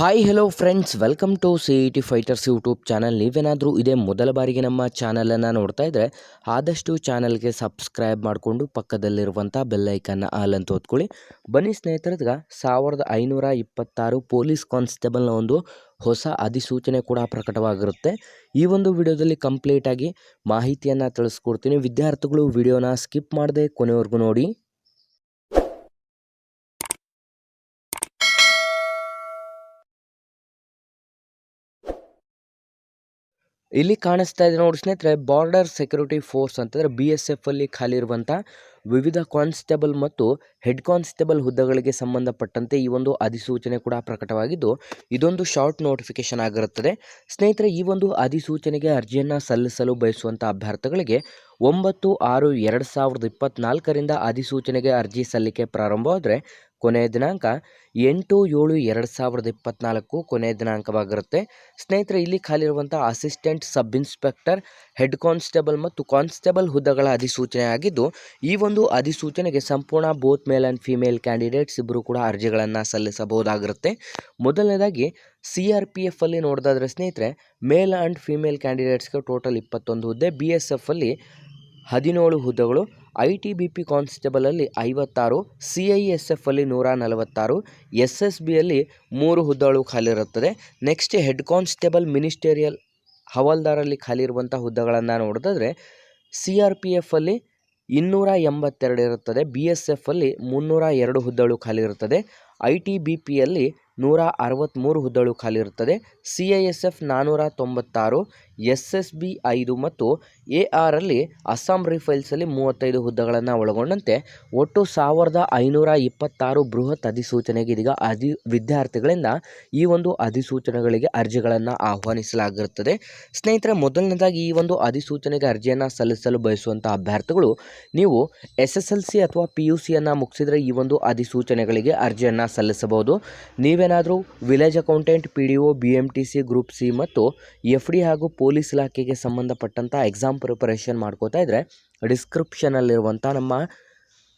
Hi hello friends welcome to C E T fighters YouTube channel ನೀವೇನಾದರೂ ಇದೇ ಮೊದಲ ಬಾರಿಗೆ ನಮ್ಮ ಚಾನಲನ್ನು ನೋಡ್ತಾ ಇದ್ದರೆ ಆದಷ್ಟು ಚಾನಲ್ಗೆ ಸಬ್ಸ್ಕ್ರೈಬ್ ಮಾಡಿಕೊಂಡು ಪಕ್ಕದಲ್ಲಿರುವಂಥ ಬೆಲ್ಲೈಕನ್ನ ಆಲ್ ಅಂತ ಓದ್ಕೊಳ್ಳಿ. ಬನ್ನಿ ಸ್ನೇಹಿತರದ್ಗ, ಸಾವಿರದ ಐನೂರ ಇಪ್ಪತ್ತಾರು ಪೊಲೀಸ್ ಕಾನ್ಸ್ಟೇಬಲ್ನ ಒಂದು ಹೊಸ ಅಧಿಸೂಚನೆ ಕೂಡ ಪ್ರಕಟವಾಗಿರುತ್ತೆ. ಈ ಒಂದು ವಿಡಿಯೋದಲ್ಲಿ ಕಂಪ್ಲೀಟಾಗಿ ಮಾಹಿತಿಯನ್ನು ತಿಳಿಸ್ಕೊಡ್ತೀನಿ. ವಿದ್ಯಾರ್ಥಿಗಳು ವಿಡಿಯೋನ ಸ್ಕಿಪ್ ಮಾಡದೆ ಕೊನೆವರೆಗೂ ನೋಡಿ. ಇಲ್ಲಿ ಕಾಣಿಸ್ತಾ ಇದೆ ನೋಡಿ ಸ್ನೇಹಿತರೆ ಬಾರ್ಡರ್ ಸೆಕ್ಯೂರಿಟಿ ಫೋರ್ಸ್ ಅಂತಂದ್ರೆ ಬಿ ಎಸ್ ಎಫ್ ಅಲ್ಲಿ ಖಾಲಿ ಇರುವಂಥ ವಿವಿಧ ಕಾನ್ಸ್ಟೇಬಲ್ ಮತ್ತು ಹೆಡ್ ಕಾನ್ಸ್ಟೇಬಲ್ ಹುದ್ದೆಗಳಿಗೆ ಸಂಬಂಧಪಟ್ಟಂತೆ ಈ ಒಂದು ಅಧಿಸೂಚನೆ ಕೂಡ ಪ್ರಕಟವಾಗಿದ್ದು, ಇದೊಂದು ಶಾರ್ಟ್ ನೋಟಿಫಿಕೇಶನ್ ಆಗಿರುತ್ತದೆ. ಸ್ನೇಹಿತರೆ, ಈ ಒಂದು ಅಧಿಸೂಚನೆಗೆ ಅರ್ಜಿಯನ್ನು ಸಲ್ಲಿಸಲು ಬಯಸುವಂಥ ಅಭ್ಯರ್ಥಿಗಳಿಗೆ ಒಂಬತ್ತು ಆರು ಎರಡು ಸಾವಿರದ ಇಪ್ಪತ್ತ್ನಾಲ್ಕರಿಂದ ಅಧಿಸೂಚನೆಗೆ ಅರ್ಜಿ ಸಲ್ಲಿಕೆ ಪ್ರಾರಂಭವಾದರೆ ಕೊನೆಯ ದಿನಾಂಕ ಎಂಟು ಏಳು ಎರಡು ಸಾವಿರದ ಇಪ್ಪತ್ನಾಲ್ಕು ಕೊನೆಯ ದಿನಾಂಕವಾಗಿರುತ್ತೆ. ಸ್ನೇಹಿತರೆ, ಇಲ್ಲಿ ಖಾಲಿರುವಂಥ assistant sub inspector, head constable ಮತ್ತು ಕಾನ್ಸ್ಟೇಬಲ್ ಹುದ್ದೆಗಳ ಅಧಿಸೂಚನೆ ಆಗಿದ್ದು, ಈ ಅಧಿಸೂಚನೆಗೆ ಸಂಪೂರ್ಣ both male and female candidates ಇಬ್ಬರು ಕೂಡ ಅರ್ಜಿಗಳನ್ನು ಸಲ್ಲಿಸಬಹುದಾಗಿರುತ್ತೆ. ಮೊದಲನೇದಾಗಿ ಸಿ ಆರ್ ಪಿ ಎಫ್ ಅಲ್ಲಿ ನೋಡೋದಾದ್ರೆ ಸ್ನೇಹಿತರೆ ಮೇಲ್ ಆ್ಯಂಡ್ ಫಿಮೇಲ್ ಕ್ಯಾಂಡಿಡೇಟ್ಸ್ಗೆ ಟೋಟಲ್ ಇಪ್ಪತ್ತೊಂದು ಹುದ್ದೆ ಬಿ ಎಸ್ ಎಫ್ ಅಲ್ಲಿ ಹದಿನೇಳು ಹುದ್ದೆಗಳು ಐ ಟಿ ಬಿ ಪಿ ಕಾನ್ಸ್ಟೇಬಲಲ್ಲಿ ಐವತ್ತಾರು ಸಿ ಐ ಎಸ್ ಎಫ್ ಅಲ್ಲಿ ನೂರ ನಲವತ್ತಾರು ಎಸ್ ಎಸ್ ಬಿಯಲ್ಲಿ ಮೂರು ಹುದ್ದೆಗಳು ಖಾಲಿ ಇರುತ್ತದೆ. ನೆಕ್ಸ್ಟ್ ಹೆಡ್ ಕಾನ್ಸ್ಟೇಬಲ್ ಮಿನಿಸ್ಟೇರಿಯಲ್ ಹವಾಲ್ದಾರಲ್ಲಿ ಖಾಲಿ ಇರುವಂಥ ಹುದ್ದೆಗಳನ್ನು ನೋಡೋದಾದ್ರೆ ಸಿ ಆರ್ ಪಿ ಎಫ್ ಅಲ್ಲಿ ಇನ್ನೂರ ಎಂಬತ್ತೆರಡು ಇರುತ್ತದೆ. ಬಿ ಎಸ್ ಎಫ್ ಅಲ್ಲಿ ಮುನ್ನೂರ ಎರಡು ಹುದ್ದೆಗಳು ಖಾಲಿ ಇರುತ್ತದೆ. ಐ ಟಿ ಬಿ ಪಿಯಲ್ಲಿ ನೂರ ಅರವತ್ತ್ಮೂರು ಹುದ್ದೆಗಳು ಖಾಲಿ ಇರುತ್ತದೆ. ಸಿ ಐ ಎಸ್ ಎಫ್ ನಾನ್ನೂರ ತೊಂಬತ್ತಾರು ಎಸ್ ಎಸ್ ಬಿ ಐದು ಮತ್ತು ಎ ಆರಲ್ಲಿ ಅಸ್ಸಾಂ ರೀಫೈಲ್ಸಲ್ಲಿ ಮೂವತ್ತೈದು ಹುದ್ದೆಗಳನ್ನು ಒಳಗೊಂಡಂತೆ ಒಟ್ಟು ಸಾವಿರದ ಐನೂರ ಇಪ್ಪತ್ತಾರು ಬೃಹತ್ ಅಧಿಸೂಚನೆಗೆ ಇದೀಗ ಅಧಿ ವಿದ್ಯಾರ್ಥಿಗಳಿಂದ ಈ ಒಂದು ಅಧಿಸೂಚನೆಗಳಿಗೆ ಅರ್ಜಿಗಳನ್ನು ಆಹ್ವಾನಿಸಲಾಗಿರುತ್ತದೆ. ಸ್ನೇಹಿತರೆ, ಮೊದಲನೇದಾಗಿ ಈ ಒಂದು ಅಧಿಸೂಚನೆಗೆ ಅರ್ಜಿಯನ್ನು ಸಲ್ಲಿಸಲು ಬಯಸುವಂಥ ಅಭ್ಯರ್ಥಿಗಳು, ನೀವು ಎಸ್ ಎಸ್ ಎಲ್ ಸಿ ಅಥವಾ ಪಿ ಯು ಸಿಯನ್ನು ಮುಗಿಸಿದರೆ ಈ ಒಂದು ಅಧಿಸೂಚನೆಗಳಿಗೆ ಅರ್ಜಿಯನ್ನು ಸಲ್ಲಿಸಬಹುದು. ನೀವೇನಾದರೂ village accountant, P D O, B M T C, group C ಮತ್ತು ಎಫ್ ಡಿ ಹಾಗೂ ಪೊಲೀಸ್ ಇಲಾಖೆಗೆ ಸಂಬಂಧಪಟ್ಟಂಥ ಎಕ್ಸಾಮ್ ಪ್ರಿಪರೇಷನ್ ಮಾಡ್ಕೋತಾ ಇದ್ದರೆ ಡಿಸ್ಕ್ರಿಪ್ಷನಲ್ಲಿರುವಂಥ ನಮ್ಮ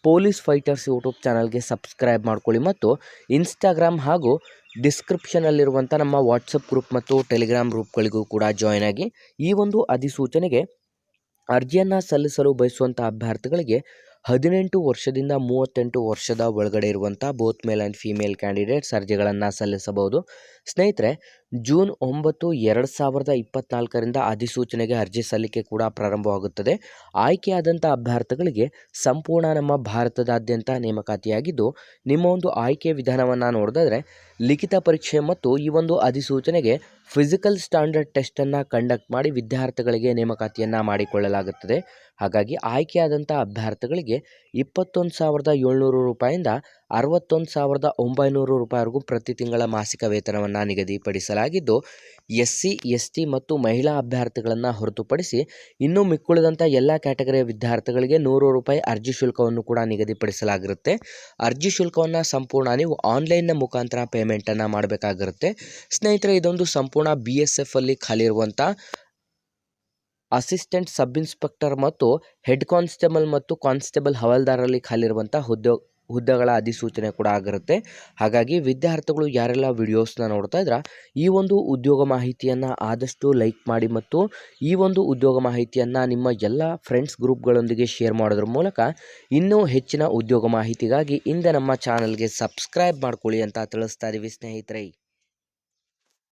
ಪೊಲೀಸ್ ಫೈಟರ್ಸ್ ಯೂಟ್ಯೂಬ್ ಚಾನಲ್ಗೆ ಸಬ್ಸ್ಕ್ರೈಬ್ ಮಾಡ್ಕೊಳ್ಳಿ ಮತ್ತು ಇನ್ಸ್ಟಾಗ್ರಾಮ್ ಹಾಗೂ ಡಿಸ್ಕ್ರಿಪ್ಷನಲ್ಲಿರುವಂಥ ನಮ್ಮ ವಾಟ್ಸಪ್ ಗ್ರೂಪ್ ಮತ್ತು ಟೆಲಿಗ್ರಾಮ್ ಗ್ರೂಪ್ಗಳಿಗೂ ಕೂಡ ಜಾಯ್ನ್ ಆಗಿ ಈ ಒಂದು ಅಧಿಸೂಚನೆಗೆ ಅರ್ಜಿಯನ್ನು ಸಲ್ಲಿಸಲು ಬಯಸುವಂಥ ಅಭ್ಯರ್ಥಿಗಳಿಗೆ ಹದಿನೆಂಟು ವರ್ಷದಿಂದ ಮೂವತ್ತೆಂಟು ವರ್ಷದ ಒಳಗಡೆ ಇರುವಂಥ both male and female candidates ಅರ್ಜಿಗಳನ್ನು ಸಲ್ಲಿಸಬಹುದು. ಸ್ನೇಹಿತರೆ ಜೂನ್ ಒಂಬತ್ತು ಎರಡು ಸಾವಿರದ ಇಪ್ಪತ್ನಾಲ್ಕರಿಂದ ಅಧಿಸೂಚನೆಗೆ ಅರ್ಜಿ ಸಲ್ಲಿಕೆ ಕೂಡ ಪ್ರಾರಂಭವಾಗುತ್ತದೆ. ಆಯ್ಕೆಯಾದಂಥ ಅಭ್ಯರ್ಥಿಗಳಿಗೆ ಸಂಪೂರ್ಣ ನಮ್ಮ ಭಾರತದಾದ್ಯಂತ ನೇಮಕಾತಿಯಾಗಿದ್ದು, ನಿಮ್ಮ ಒಂದು ಆಯ್ಕೆ ವಿಧಾನವನ್ನು ನೋಡಿದ್ರೆ ಲಿಖಿತ ಪರೀಕ್ಷೆ ಮತ್ತು ಈ ಒಂದು ಅಧಿಸೂಚನೆಗೆ ಫಿಸಿಕಲ್ ಸ್ಟ್ಯಾಂಡರ್ಡ್ ಟೆಸ್ಟನ್ನು ಕಂಡಕ್ಟ್ ಮಾಡಿ ವಿದ್ಯಾರ್ಥಿಗಳಿಗೆ ನೇಮಕಾತಿಯನ್ನು ಮಾಡಿಕೊಳ್ಳಲಾಗುತ್ತದೆ. ಹಾಗಾಗಿ ಆಯ್ಕೆಯಾದಂಥ ಅಭ್ಯರ್ಥಿಗಳಿಗೆ ಇಪ್ಪತ್ತೊಂದು ಸಾವಿರದ ಏಳ್ನೂರು ರೂಪಾಯಿಂದ ಅರವತ್ತೊಂದು ಸಾವಿರದ ಒಂಬೈನೂರು ರೂಪಾಯಿವರೆಗೂ ಪ್ರತಿ ತಿಂಗಳ ಮಾಸಿಕ ವೇತನವನ್ನು ನಿಗದಿಪಡಿಸಲಾಗಿದ್ದು ಎಸ್ ಸಿ ಎಸ್ ಟಿ ಮತ್ತು ಮಹಿಳಾ ಅಭ್ಯರ್ಥಿಗಳನ್ನು ಹೊರತುಪಡಿಸಿ ಇನ್ನೂ ಮಿಕ್ಕುಳಿದಂಥ ಎಲ್ಲ ಕ್ಯಾಟಗರಿಯ ವಿದ್ಯಾರ್ಥಿಗಳಿಗೆ ನೂರು ರೂಪಾಯಿ ಅರ್ಜಿ ಶುಲ್ಕವನ್ನು ಕೂಡ ನಿಗದಿಪಡಿಸಲಾಗಿರುತ್ತೆ. ಅರ್ಜಿ ಶುಲ್ಕವನ್ನು ಸಂಪೂರ್ಣ ನೀವು ಆನ್ಲೈನ್ನ ಮುಖಾಂತರ ಪೇಮೆಂಟನ್ನು ಮಾಡಬೇಕಾಗಿರುತ್ತೆ. ಸ್ನೇಹಿತರೆ, ಇದೊಂದು ಸಂಪೂರ್ಣ ಬಿ ಎಸ್ ಎಫಲ್ಲಿ ಅಲ್ಲಿ ಖಾಲಿ ಇರುವಂಥ ಅಸಿಸ್ಟೆಂಟ್ ಸಬ್ ಇನ್ಸ್ಪೆಕ್ಟರ್ ಮತ್ತು ಹೆಡ್ ಕಾನ್ಸ್ಟೇಬಲ್ ಮತ್ತು ಕಾನ್ಸ್ಟೇಬಲ್ ಹವಾಲ್ದಾರಲ್ಲಿ ಖಾಲಿರುವಂಥ ಹುದ್ದೆ ಹುದ್ದೆಗಳ ಅಧಿಸೂಚನೆ ಕೂಡ ಆಗಿರುತ್ತೆ. ಹಾಗಾಗಿ ವಿದ್ಯಾರ್ಥಿಗಳು ಯಾರೆಲ್ಲ ವಿಡಿಯೋಸ್ನ ನೋಡ್ತಾ ಇದ್ರ, ಈ ಒಂದು ಉದ್ಯೋಗ ಮಾಹಿತಿಯನ್ನು ಆದಷ್ಟು ಲೈಕ್ ಮಾಡಿ ಮತ್ತು ಈ ಒಂದು ಉದ್ಯೋಗ ಮಾಹಿತಿಯನ್ನು ನಿಮ್ಮ ಎಲ್ಲ ಫ್ರೆಂಡ್ಸ್ ಗ್ರೂಪ್ಗಳೊಂದಿಗೆ ಶೇರ್ ಮಾಡೋದ್ರ ಮೂಲಕ ಇನ್ನೂ ಹೆಚ್ಚಿನ ಉದ್ಯೋಗ ಮಾಹಿತಿಗಾಗಿ ಹಿಂದೆ ನಮ್ಮ ಚಾನಲ್ಗೆ ಸಬ್ಸ್ಕ್ರೈಬ್ ಮಾಡ್ಕೊಳ್ಳಿ ಅಂತ ತಿಳಿಸ್ತಾ ಇದ್ದೀವಿ ಸ್ನೇಹಿತರೆ.